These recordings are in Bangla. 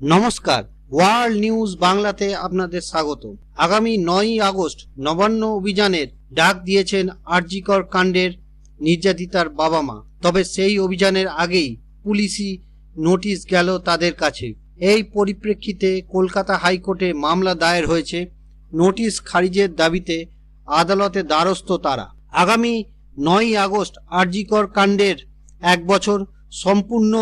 নমস্কার। ওয়ার্ল্ড নিউজ বাংলাতে আপনাদের স্বাগত আগামী নয়ই আগস্ট নবান্ন অভিযানের ডাক দিয়েছেন আরজিকর কাণ্ডের নির্যাতিতার বাবা মা। তবে সেই অভিযানের আগেই পুলিশি নোটিশ গেল তাদের কাছে। এই পরিপ্রেক্ষিতে কলকাতা হাইকোর্টে মামলা দায়ের হয়েছে। নোটিশ খারিজের দাবিতে আদালতে দ্বারস্থ তারা। আগামী নয়ই আগস্ট আরজিকর কাণ্ডের এক বছর সম্পূর্ণ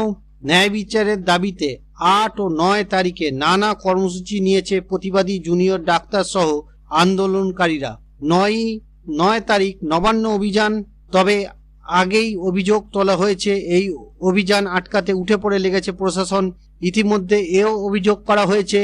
ন্যায় বিচারের দাবিতে আট ও নয় তারিখে নানা কর্মসূচি নিয়েছে প্রতিবাদী জুনিয়র ডাক্তার সহ আন্দোলনকারীরা। নয় নয় তারিখ নবান্ন অভিযান, তবে আগেই অভিযোগ তোলা হয়েছে। এই অভিযান আটকাতে উঠে পড়ে লেগেছে প্রশাসন। ইতিমধ্যে এও অভিযোগ করা হয়েছে,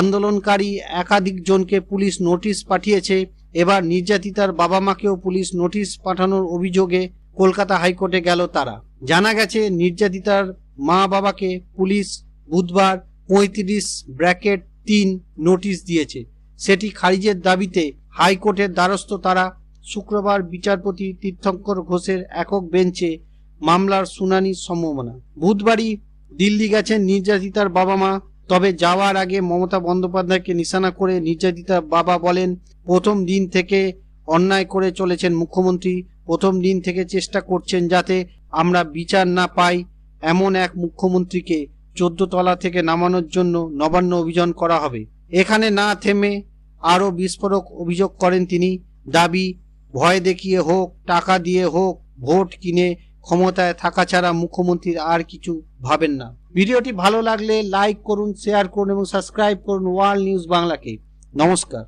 আন্দোলনকারী একাধিক জনকে পুলিশ নোটিশ পাঠিয়েছে। এবার নির্যাতিতার বাবা মাকেও পুলিশ নোটিশ পাঠানোর অভিযোগে কলকাতা হাইকোর্টে গেল তারা। জানা গেছে, নির্যাতিতার মা বাবাকে পুলিশ বুধবার পঁয়ত্রিশ ব্র্যাকেট তিন নোটিশ দিয়েছে। সেটি খারিজের দাবিতে হাইকোর্টের দ্বারস্থ তারা শুক্রবার বিচারপতি তীর্থঙ্কর ঘোষের একক বেঞ্চে মামলার শুনানির সম্ভাবনা। বুধবারই দিল্লি গেছেন নির্যাতিতার বাবা মা, তবে যাওয়ার আগে মমতা বন্দ্যোপাধ্যায়কে নিশানা করে নির্যাতিতার বাবা বলেন, প্রথম দিন থেকে অন্যায় করে চলেছেন মুখ্যমন্ত্রী, প্রথম দিন থেকে চেষ্টা করছেন যাতে আমরা বিচার না পাই এমন এক মুখ্যমন্ত্রীকে চোদ্দ তলা থেকে নামানোর জন্য নবান্ন অভিযান করা হবে। এখানে না থেমে আরও বিস্ফোরক অভিযোগ করেন তিনি। দাবি, ভয় দেখিয়ে হোক, টাকা দিয়ে হোক, ভোট কিনে ক্ষমতায় থাকা ছাড়া মুখ্যমন্ত্রীর আর কিছু ভাবেন না। ভিডিওটি ভালো লাগলে লাইক করুন, শেয়ার করুন এবং সাবস্ক্রাইব করুন ওয়ার্ল্ড নিউজ বাংলাকে। নমস্কার।